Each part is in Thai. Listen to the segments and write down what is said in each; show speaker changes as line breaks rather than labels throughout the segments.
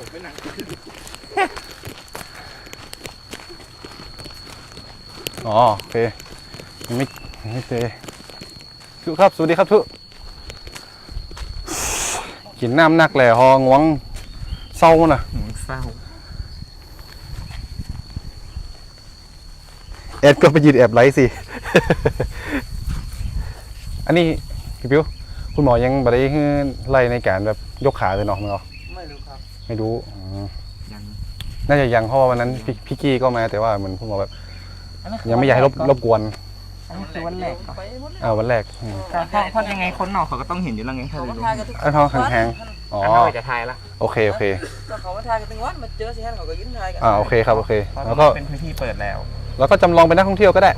ผมไม่นั่ง
อ๋อโอเคยังไม่ยังไม่เจอทุกครับ สวัสดีครับทุกกินน้ำหนักแหล่หองวงเศร้าน่ะ
เศร้า
แอดก็ไปยืนแอบไลฟ์สิ อันนี้พี่พิว คุณหมอยังบ่ได้ให้ไล่ในการแบบยกขาเลยเนาะมั้งเหรอ
ไม่รู้ครับ
ไม่รู้อ๋อ
ยัง
น่าจะยังเพราะว่าวันนั้นพี่พี่กี้ก็มาแต่ว่าเหมือนคุณหมอแบบยังไม่อยากให้รบรบกวน
อันนี้คือวันแรกก่อน
อ่าวันแรกอืม
เพราะเพราะยังไงคนนอกเขาก็ต้องเห็นอยู่แล้วไงถ้า
เขา
เรา
มา
รู้
ทายกันทุก
ไอ้ท้องแข็งๆอ๋อ
อันนั้นจะทายละ
โอเค โอเค
ก็เขามาทายกันถึงวันมาเจอสิฮะเขาก็ยิ้มทายกัน
อ่า โอเคครับ โอเค
เพราะ
แล้วก็
เป็นพื้นที่เปิดแล้ว
แล้วก็จำลองเป็นนักท่องเที่ยวก็ได้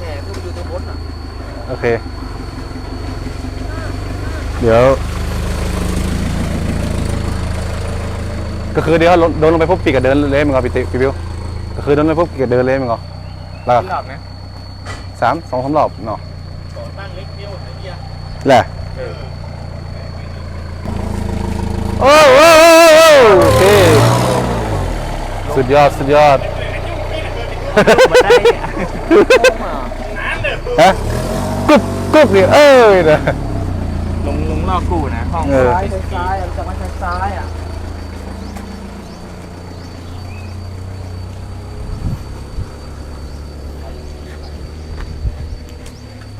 แหมคือไปดูตัวบนอะ
โอเค เดี๋ยว ก็คือเดี๋ยวโดนลงไปปุ๊บปีกกับเดินเลยมึงเอาพี่ติพี่บิวก็คือโดนลงไปปุ๊บปีกกับเดินเลยมึงเอาแล้วก็
รอบนะ
สามสองสามรอบเนาะ
ตั้งเล็กเดียวไอ้เหี้ย
แหละโอ้โอ้โอ้โอ้โอเคสุดยอดสุดยอด
มาได้เนี่ย
ฮะกุ๊บกุ๊บเนี่ยเอ้ยนะ
ลงลงลอกกูนะห้อง
เออ
ซ้ายซ้ายอะจากมาทางซ้ายอะ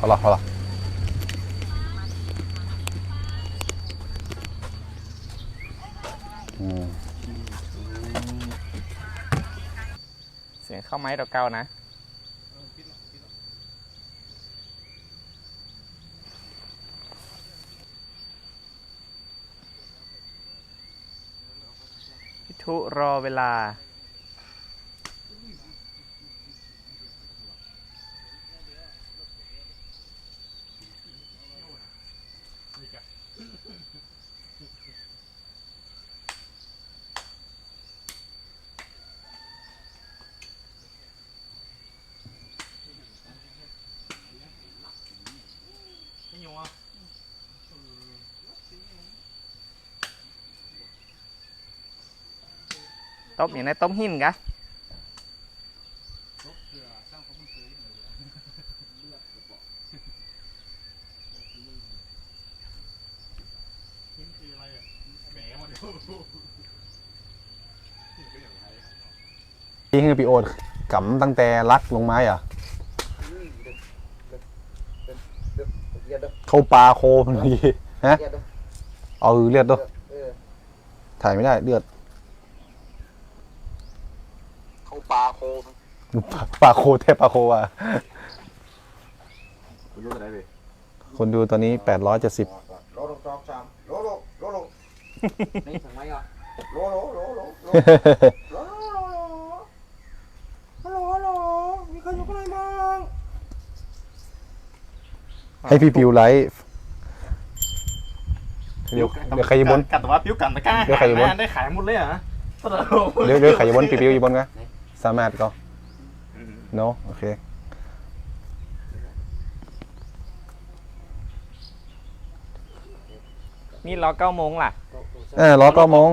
好了好了。อืม
เสียงเข้าไม้ดอกเก้านะ พิทุรอเวลา ต้มอย่างนต้มหินกะ
นี่คือปีโอดกำตั้งแต่รักลงไม้อะ
เข้า
ปลาโคมันดีฮะ
เอา
เลือดด้วยถ่ายไม่ได้เลือด
เขาปลาโค
ปลาโคเทพปลาโคอะ
คุณรู้อะไรไป
คนดูตอนนี้ 870
โลลงสองสามโลลงโลลงนี่สั่งไหมอะโลโลโลโลโลโลโลโลฮัลโหลฮัลโหลมีใครอยู่ข้างในบ้าง
ให้พี่ปิวไลฟ์เดี๋ยวเดี๋ยวใครอยู่บน
กัดแต่ว่าปิ้วกันตะกร้า
เดี๋ยวใครอยู่บน
หาได้ขายหมดเลยเหรอ
เดี๋ยวเดี๋ยวใครอยู่บนพี่ปิวอยู่บนกันสามารถก็ no โอเค
นี่รอเก้าโมงล่ะ
เออรอเก้าโมง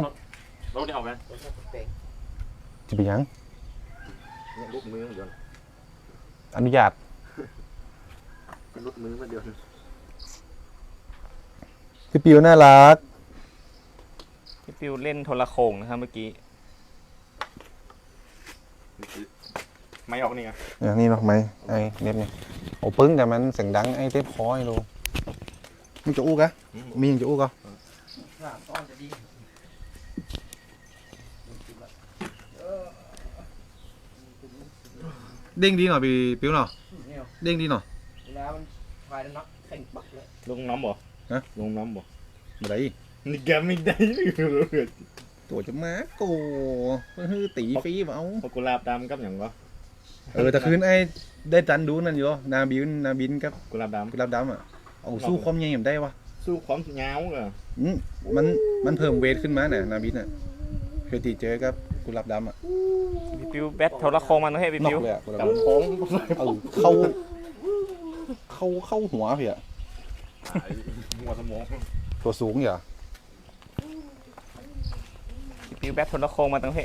รถเดียวกัน
จะไปยัง
เนี่ยลูกมือเดียว
อนุญาต
ลูกมือมาเดียว
พี่ปิวน่ารัก
พี่ปิวเล่นโทรโขงนะครับเมื่อกี้ ไม่ออกนี่ไง
อย่างนี้หรอกไหมไอ้เน็ตนี่โอ้ปึ้งแต่มันเสียงดังไอ้เทปคอไอ้ลูมึงจะอู้กะมียังจะอู้กะ
ต้อนจะดี
เด้งดีหน่อยพี่ปิวเนาะ
เนี่ย
เด้งดีหน่อย
เวลามันพายนักแข่งปักเลย
ลงน้ำบ่
ฮะ
ลงน้ำบ่
มาได้
นี่แกไม่ได้เลย
ตัวจะมาโกฮือตีฟรีเปล่า
พอกุหลาบดำกับอย่างก็
เออแต่คืนไอ้ได้จันดูนั่นอยู่นาบินนาบินกับ
กุหลาบด
กุหลาบดำอะเอาสู้ความใหญ่ได้วะำ
สู้ความยาวเหรอ
อืมมันมันเพิ่มเวทขึ้นมาเนี่ยนาบินอะเคยตีเจอกับกุหลาบดำอะ
พี่ปิวแบทโทรโขงมันต้องให้พี่
นอ
ปิว
กเลยอะกุหลาบ
กับ
ดำ
โค้ง
เออเข้า เข้าเข้าหัวเพี่อะ
หัวสมอง
ตัวสูงอย่า
ปิวแบบโทรโคงมาตั้งเพ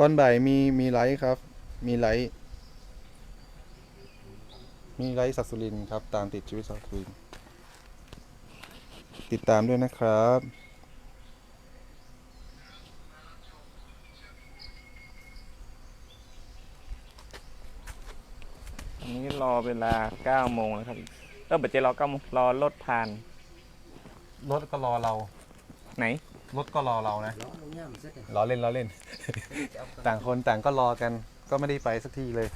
ตอนบ่ายมีมีไลฟ์ครับ มีไลฟ์มีไลฟ์สักสุรินทร์ครับ ตามติดชีวิตสักสุรินทร์ติดตามด้วยนะครับ
อันนี้รอเวลา9โมงนะครับเออบัจเจรอ9โมงรอรถผ่าน
รถก็รอเรา
ไหน
รถก็รอเรานะ
ล้อลงย่ำเสร็จเลย
ล้อเล่นล้อเล่น ต่างคนต่างก็รอกัน ก็ไม่ได้ไปสักทีเลย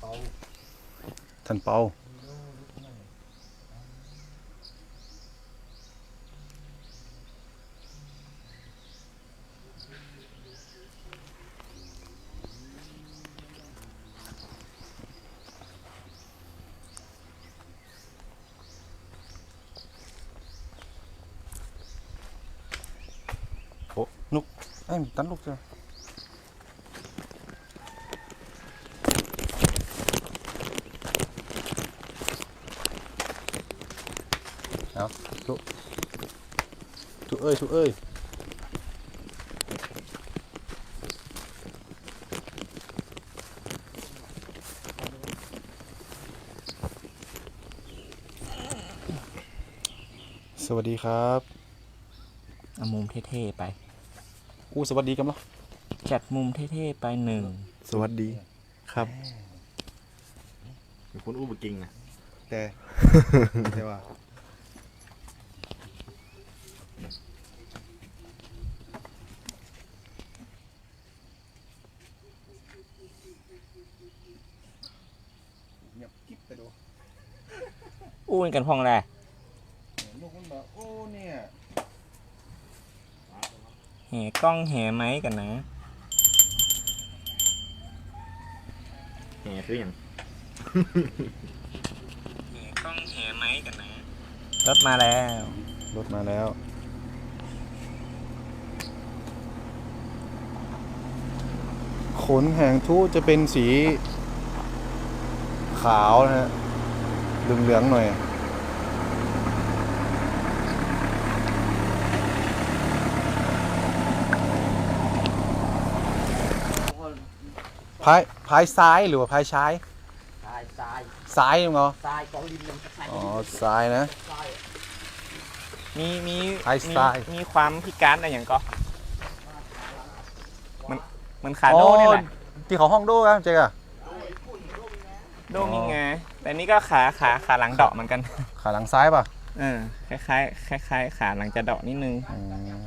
เตา
ท่านเปา นุกไอ้ยตันลูกจ้ะเอาทุทุเอ้ยทุเอ้ยสวัสดีครับ
อมุมเท่ๆไป
อู้สวัสดีกันเนาะ
จัดมุมเท่ๆไปหนึ่ง
สวัสดีครับ
เป็นคนอู้บกิงนะ
แต่แต่ว่าเงียบกิ๊บไปดู
อู้กันพองแหละ
ลูกมันบอกโอ้เนี่ย
แห่กล้องแห่ไม้กันนะ
แหมคืออย่าง
แห่กล้องแห่ไม้กันนะรถมาแล้ว
รถมาแล้ว ขนแหงทุจะเป็นสี ขาวนะฮะเหลืองๆหน่อย พายพายซ้ายหรือว่าพายซ้าย
ทรายทราย
ซ้ายมั้งเหรอ
ทรายของดินลงทราย
อ๋อซ้ายนะ
ทราย
มีมี
ไอ้
มี
สไตล์
มีความพิการอะไรอย่างก็มันมันขาโดนี่แหละ
ที่เขาห้องโด้ครับเจ๊อะ
โดนี่ไงแต่นี่ก็ขาขาขาหลังเดาะเหมือนกัน
ขาหลังซ้ายป่ะ
เออคล้ายๆคล้ายๆขาหลังจะเดาะนิดนึง
อืม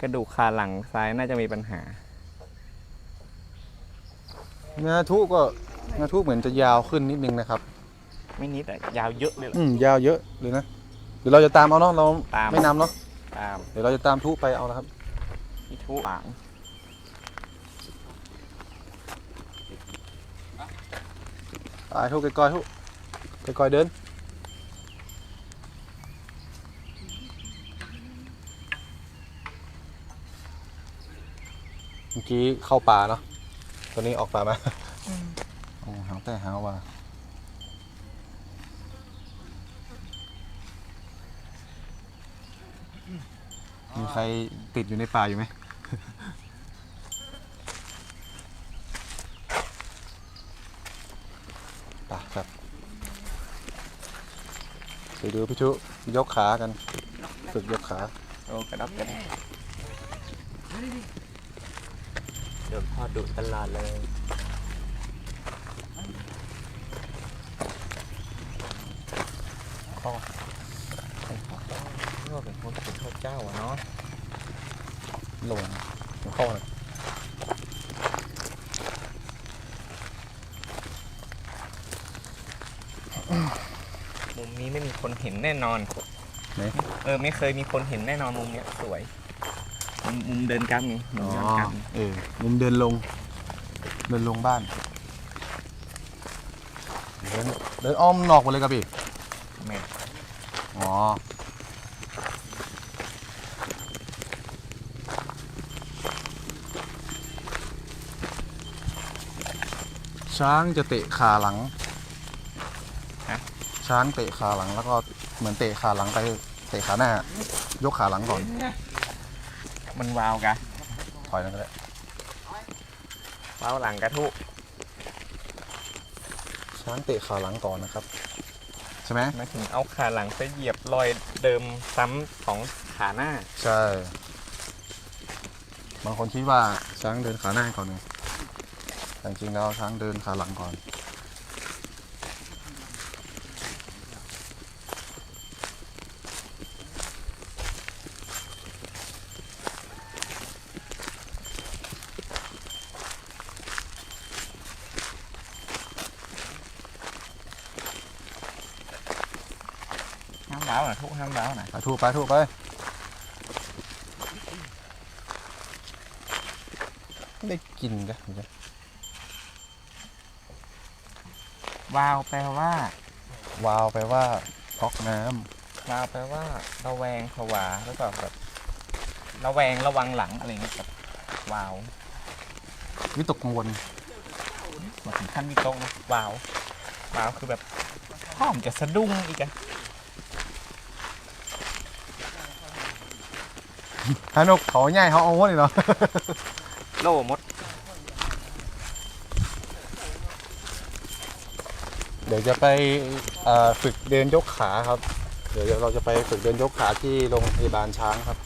กระดูกขาหลังซ้ายน่าจะมีปัญหา
เนื้อทุก็เนื้อทุเหมือนจะยาวขึ้นนิดนึงนะครับ
ไม่นิดแต่ยาวเยอะเลยเหรอ
อืมยาวเยอะเลยนะเดี๋ยวเราจะตามเอาเนาะเรา
ตาม
ไม่นำเนาะ
ตาม
เดี๋ยวเราจะตามทุไปเอาแล้วครับ
พิทุหลัง
ไปทุกก้อยๆทุกก้อยๆเดิน เมื่อกี้เข้าป่าเนาะตัวนี้ออกป่ามาโอ้หางแต่หางว่ามีใครติดอยู่ในป่าอยู่ไหมป่ะครับไปดูพี่ชุยกขากัน ฝึกยกขา
โอ้กระดับกระ ดับโดนพ่อดุตลอดเลยพ่อไอ้พ่อพ่อเป็นคนเป็นข้าเจ้าอะเนาะ
ลงหัวเข้านะ
มุมนี้ไม่มีคนเห็นแน่นอน
ไหน
เออ ไม่เคยมีคนเห็นแน่นอนมุมเนี้ยสวย มุมมุมเดินกลับนี่มุมย้อนกลับนี่
เออมุมเดินลง เดินลงบ้าน เดินเดินอ้อมนอกไปเลยครับพี่
แม่
อ๋อช้างจะเตะขาหลัง ช้างเตะขาหลังแล้วก็เหมือนเตะขาหลังไปเตะขาหน้า ยกขาหลังก่อน
มันวาวกะ
ถอยนั่นก็ได้
วาวหลังกระทุ
ช้างเตะขาหลังก่อนนะครับ ใช่ไหม
หมายถึงเอาขาหลังไปเหยียบรอยเดิมซ้ำของขาหน้า
ใช่ บางคนคิดว่าช้างเดินขาหน้าก่อนไงแต่จริงๆแล้วช้างเดินขาหลังก่อน
ห้ามว้าวนะทุกห้ามว้าวนะ
ไปถูกไปถูกไปได้กินกันเดี๋ยว
วาวแปลว่า
วาวไปว่าก๊อกน้
วาวแปลว่าระแวงผวาแล้วก็แบบระแวงระวังหลังอะไรเงี้ยแบบวาวำ
วิตกกังวล
มาถึงขั้นมีโต๊ะนะวาววาวคือแบบพ่อมจะสะดุ้งอีกอะ
ฮานกเขาใหญ่เขาเอาหมดเลยเนาะ
โล่มด
เดี๋ยวจะไปเอ่อฝึกเดินยกขาครับ เดี๋ยวเราจะไปฝึกเดินยกขาที่โรงพยาบาลช้างครับ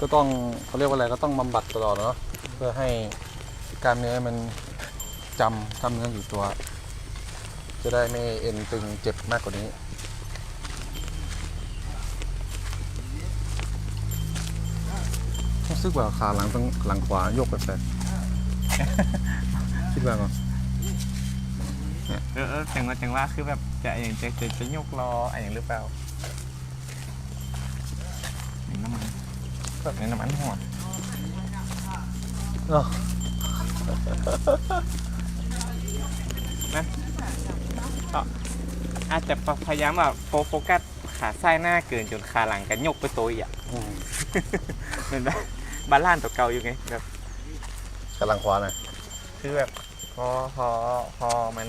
ก็ต้องเขาเรียกว่าอะไรก็ต้องบำบัดตลอดเนาะเพื่อให้กล้ามเนื้อมัน จำกล้ามเนื้ออยู่ตัว จะได้ไม่เอ็นตึงเจ็บมากกว่านี้ รู้สึกว่าขาหลังต้องหลังขวายกแปลกๆคิดว่าไง
เออเออจังว่าจังว่าคือแบบจะอย่างจะจะจะยกล้ออะไรอย่างหรือเปล่าน้ำมันแบบนน้ำมันหอด
เนาะ
อาจจะพยายามแบบโฟโฟกัสขาซ้ายหน้าเกินจนขาหลังกันยกไปตัวอีกอะ
อืม
เหมือนแบบบาลานซ์ตัวเก่าอยู่ไงแบบ
ขาหลังขวาหน่อย
คือแบบพอพอพอมัน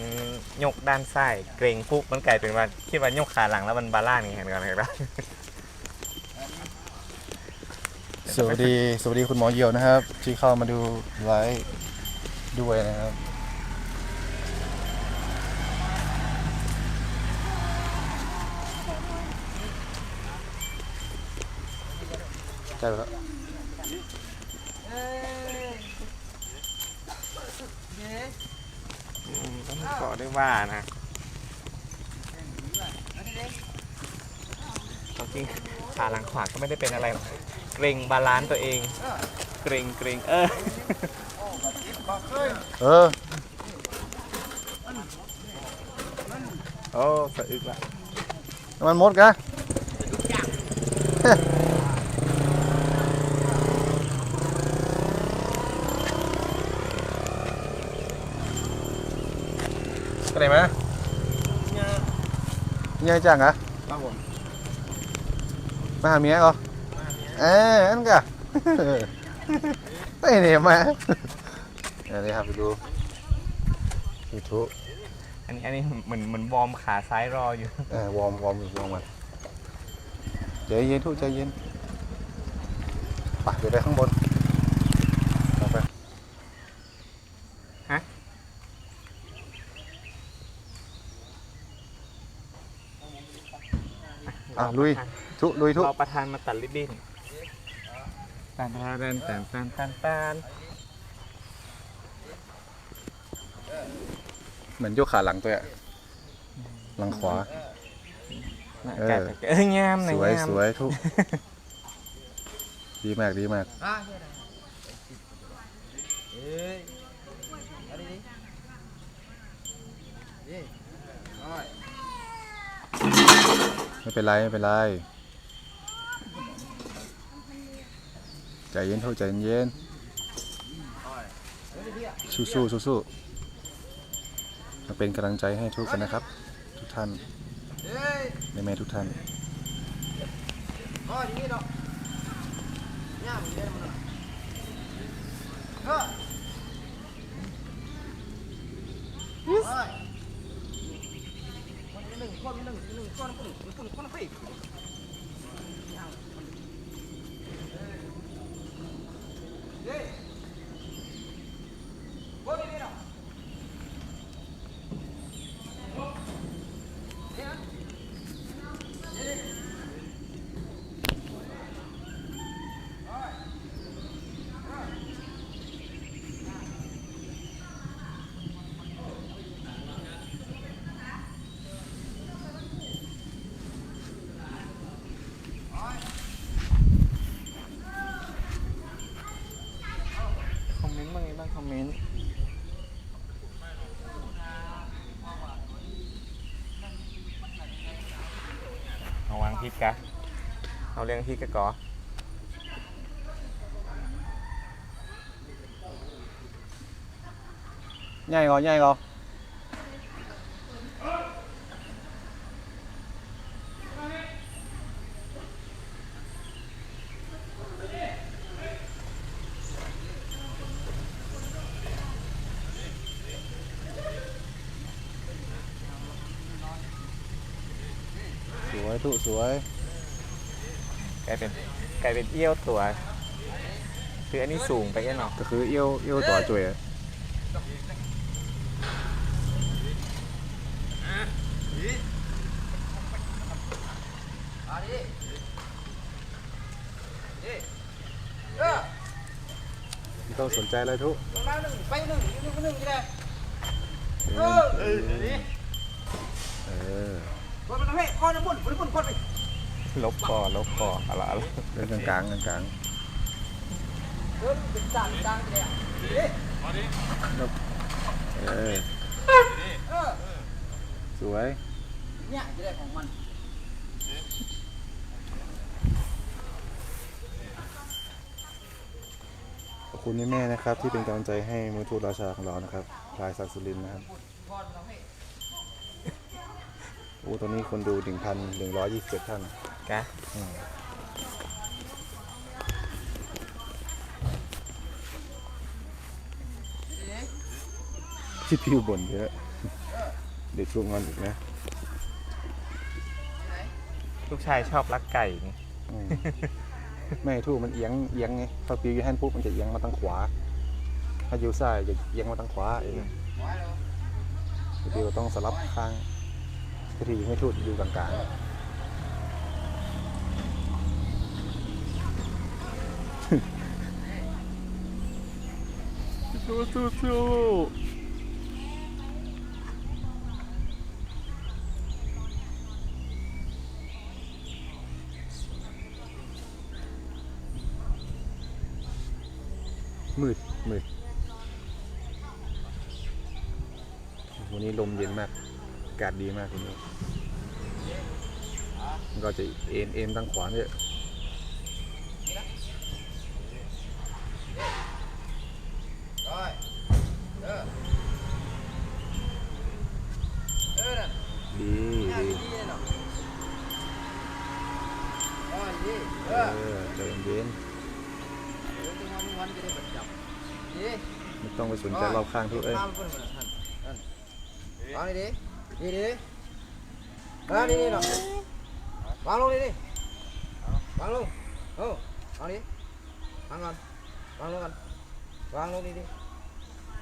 ยกด้านซ้ายเกรงปุ๊บมันกลายเป็นว่าคิดว่ายกขาหลังแล้วมันบาลานซ์ไงเห็นกันเห็นปะ
สวัสดีสวัสดีคุณหมอเยียวนะครับ ที่เข้ามาดูไลฟ์ด้วยนะครับ ช่แล้ว
ต้องบอได้ว่านะจริงขาหลังขวาก็ไม่ได้เป็นอะไรหรอกเกรงบาลานซ์ตัวเอง เกรงเกรงเออ
เออ
โอ้สะอึกละ
มันมดกะ nghe chẳng hả
บ้าผม
mà hàm mía không à ăn cả đây này mà đây đây hàm ดู YouTube
อันนี้อันนี้เหมือนเหมือนวอร์มขาซ้ายรออยู่
เออวอร์มวอร์มอยู่วอร์มมันใจเย็นทุกใจเย็นไปเดี๋ยวไปข้างบนลงไป
ฮะ
อะ ลุย ทุลุยทุ
รอประธานมาตัดริบบิ้นตันตันตันตันตันตัน
เหมือนยกขาหลังตัวอะหลังขวาเออ
เอองามนะ
สวย
งาม
สวยทุกดีมากดีมาก
Ê. Ở đi
ไม่เป็นไร ไม่เป็นไร ใจเย็นทุกใจเย็น สู้สู้สู้สู้มาเป็นกำลังใจให้ทุกกันนะครับ ทุกท่านแม่แม่ทุกท่าน
อ ออย่างนี้เนาะย่ามึงเรียนมันเออเฮ้ยคนหนึ่งคนหนึ่งหนึ่งคนคนคนคนพี่เฮ้ยคนนี้เนาะ
คอมเมนต์บ้างไงบ้างคอมเมนต์เอาวางพริ กะเอาเรื่องพี่กะก่อ
ง่ายก็ง่ายก่อน วยทุสวย
กลายเป็นกลายเป็นเอี้ยวตัว คืออันนี้สูงไปแค่เนาะ
ก็คือเอี้ยวเอี้ยวต่อจุ๋ยอะ
อะดิดิเออ
ไม่ต้องสนใจอะไรทุ
ลงมาหนึ่งไปหนึ่งหนึ่งหนึ่งจะได้เออเออดิ
เออ
คนมันเฮ้ยคนมันบุญบุญบุญคนไป
ลบก่อลบก่ออะไรอะไร
เดินกลางๆกลาง
เออเป็นจานจานจะได้ดิ
ๆเออ
เออ
สวย
เนี่ยจะได้ของมัน
ขอบคุณแม่ๆนะครับที่เป็นกำลังใจให้มือทูตราชาของเรานะครับพลายศักดิ์สุรินทร์นะครับ
คนเราเฮ้ย
โอ้ตอนนี้คนดูหนึ่งพันหนึ่งร้อยยี่สิบเจ็ดท่าน
กะ
ที่พิวบ่นเยอะ เด็กช่วงงอนอีกนะ
ลูกชายชอบรักไก่นี่
อืมไม่ทูกมันเอียงเอียงไงพอปิวอยู่แฮนด์ปุ๊บมันจะเอียงมาทางขวา ถ้าอยู่ซ้ายจะเอียงมาทางขวาเองปิวต้องสลับข้าง พิธีไม่ทูดอยู่กลางๆสู้สู้สู้มืดมืดวันนี้ลมเย็นมาก กาศดีมากวันนี้มันก็จะเอ็นเอ็นทางขวาเนี่ยดีดีเออใจเย็นไม่ต้องไปสนใจรอบข้างทุกเอ้ย
Tao con mà thằng thằng đó đi đi đi đi đó đi đi nào vang luôn đi đi vang luôn ừ vang đi vang con vang luôn con vang luôn đi đi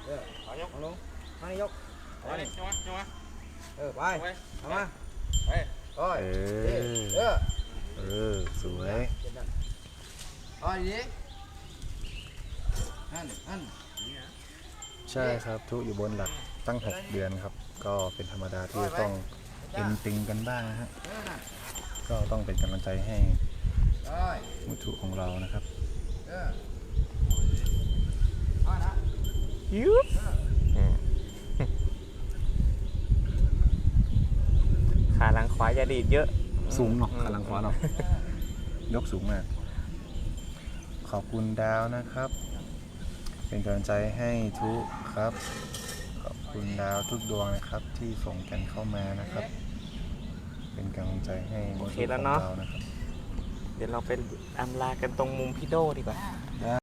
Ờ, vang luôn vang đi dốc Vang đi. ừ bay Come on. rồi
เอ
đi
อ
ờ
เออสวย
rồi đi đi ăn ăn
ใช่ครับทุกอยู่บนหลักตั้ง 6 เดือนครับ ก็เป็นธรรมดาที่จะต้องเอ็นตึงกันบ้างนะฮะ
Ờ, nè.
ก็ต้องเป็นกำลังใจให้
rồi
มุทุของเรานะครับ
ờ rồi đó
ยุบอืมขาหลังขวาอย่าดีดเยอะ
สูงเนาะขาหลังขวาเนาะยกสูงมาก ขอบคุณดาวนะครับ เป็นกำลังใจให้ทุกครับขอบ คุณดาวทุกดวงนะครับ ที่ส่งกันเข้ามานะครับ เป็นกำลังใจให้
โอเคแล้วเนาะ
ของรนะครับ
เดี๋ยวเราไปอำลากันตรงมุมพี่โดดีกว่า